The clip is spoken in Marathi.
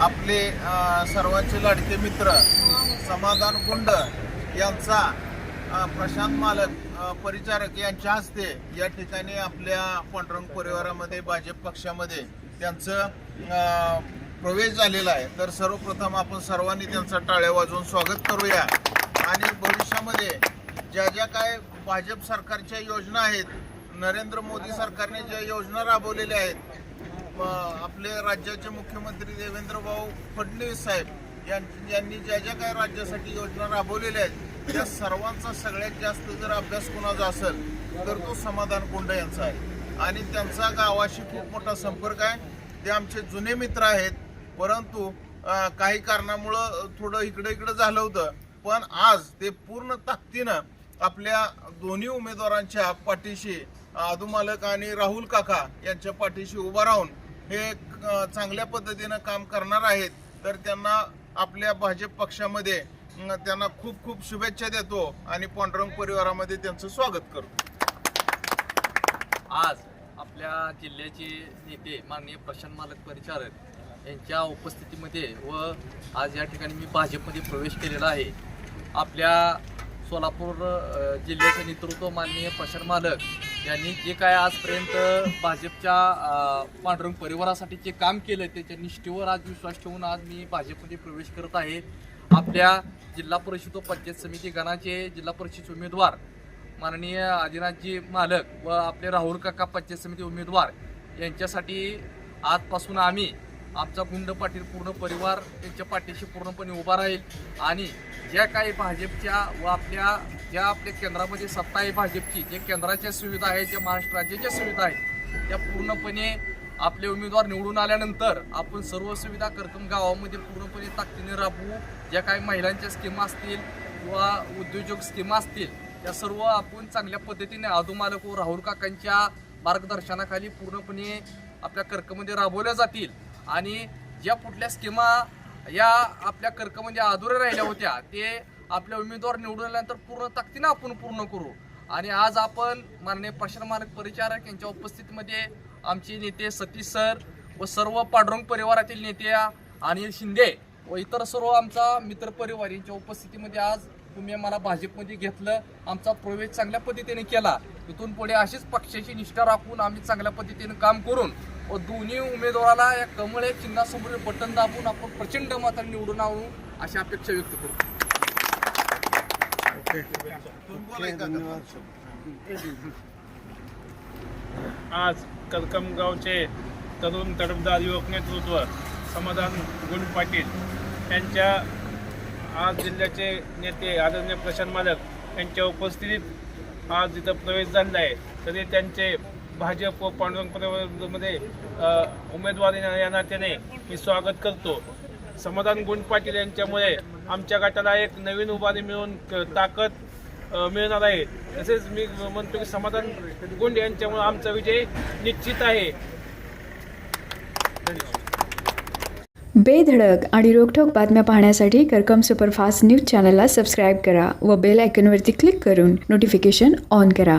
आपले सर्वांचे लाडके मित्र समाधान कुंड यांचा प्रशांत मालक परिचारक यांच्या हस्ते या ठिकाणी आपल्या पांडुरंग परिवारामध्ये भाजप पक्षामध्ये त्यांचं प्रवेश झालेला आहे. तर सर्वप्रथम आपण सर्वांनी त्यांचा टाळ्या वाजवून स्वागत करूया. आणि भविष्यामध्ये ज्या ज्या काय भाजप सरकारच्या योजना आहेत नरेंद्र मोदी सरकारने ज्या योजना राबवलेल्या आहेत आपले राज्याचे मुख्यमंत्री देवेंद्र भाऊ फडणवीस साहेब यां- यांनी ज्या ज्या काही राज्यासाठी योजना राबवलेल्या आहेत त्या सर्वांचा सगळ्यात जास्त जर अभ्यास कोणाचा असेल तर तो समाधान कोंड यांचा आहे. आणि त्यांचा गावाशी खूप मोठा संपर्क आहे. ते आमचे जुने मित्र आहेत परंतु काही कारणामुळं थोडं इकडं इकडं झालं होतं. पण आज ते पूर्ण ताकदीनं आपल्या दोन्ही उमेदवारांच्या पाठीशी अधुमालक आणि राहुल काका यांच्या पाठीशी उभा राहून हे चांगल्या पद्धतीनं काम करणार आहेत. तर त्यांना आपल्या भाजप पक्षामध्ये त्यांना खूप खूप शुभेच्छा देतो आणि पांडुरंग परिवारामध्ये त्यांचं स्वागत करतो. आज आपल्या जिल्ह्याचे नेते माननीय प्रशांत मालक परिचारक यांच्या उपस्थितीमध्ये व आज या ठिकाणी मी भाजपमध्ये प्रवेश केलेला आहे. आपल्या सोलापूर जिल्ह्याचे नेतृत्व माननीय प्रशांत मालक यांनी जे काय आजपर्यंत भाजपच्या पांडुरंग परिवारासाठी जे काम केलं त्याच्या निष्ठेवर आज विश्वास ठेवून आज मी भाजपमध्ये प्रवेश करत आहे. आपल्या जिल्हा परिषद व पंचायत समिती गणाचे जिल्हा परिषद उमेदवार माननीय आदिनाथजी मालक व आपले राहुल काका पंचायत समिती उमेदवार यांच्यासाठी आजपासून आम्ही आमचा गुंड पाटील पूर्ण परिवार त्यांच्या पाठीशी पूर्णपणे उभा राहील. आणि ज्या काही भाजपच्या व आपल्या ज्या आपल्या केंद्रामध्ये सत्ता आहे भाजपची जे केंद्राच्या सुविधा आहेत ज्या महाराष्ट्र राज्याच्या सुविधा आहेत त्या पूर्णपणे आपले उमेदवार निवडून आल्यानंतर आपण सर्व सुविधा करकम गावामध्ये पूर्णपणे ताकदीने राबवू. ज्या काही महिलांच्या स्कीमा असतील किंवा उद्योजक स्कीमा असतील त्या सर्व आपण चांगल्या पद्धतीने आदुमालक व राहुल काकांच्या मार्गदर्शनाखाली पूर्णपणे आपल्या कर्कमध्ये राबवल्या जातील. आणि ज्या कुठल्या स्कीमा या आपल्या कर्कमध्ये अधुऱ्या राहिल्या होत्या ते आपल्या उमेदवार निवडून आल्यानंतर पूर्ण ताकदीनं आपण पूर्ण करू. आणि आज आपण माननीय प्रशांत मार्ग परिचारक यांच्या उपस्थितीमध्ये आमचे नेते सतीश सर व सर्व पांडुरंग परिवारातील नेते अनिल शिंदे व इतर सर्व आमचा मित्र परिवार यांच्या उपस्थितीमध्ये आज तुम्ही मला भाजपमध्ये घेतलं आमचा प्रवेश चांगल्या पद्धतीने केला. इथून पुढे अशीच पक्षाची निष्ठा राखून आम्ही चांगल्या पद्धतीने काम करून व दोन्ही उमेदवाराला या कमळ या चिन्हासमोर बटन दाबून आपण प्रचंड मताने निवडून आणू अशी अपेक्षा व्यक्त काका. आज करकमगावचे तरुण तडफदार युवक नेतृत्व समाधान गुण पाटील यांच्या आज जिल्ह्याचे नेते आदरणीय प्रशांत मालक यांच्या उपस्थितीत आज इथं प्रवेश झालेला आहे. तरी त्यांचे भाजप व पांडुरंग उमेदवारी या नात्याने मी स्वागत करतो. समाधान गुंड पाटील यांच्यामुळे आमच्या गटाला एक नवीन उभारी मिळून क- ताकद मिळणार आहे. तसेच मी म्हणतो की समाधान गुंड यांच्यामुळे आमचा विजय निश्चित आहे. बेधडक आणि रोखोक बातम्या पाहण्यासाठी करकम सुपरफास्ट न्यूज चॅनलला सबस्क्राईब करा व बेल आयकॉनवरती क्लिक करून नोटिफिकेशन ऑन करा.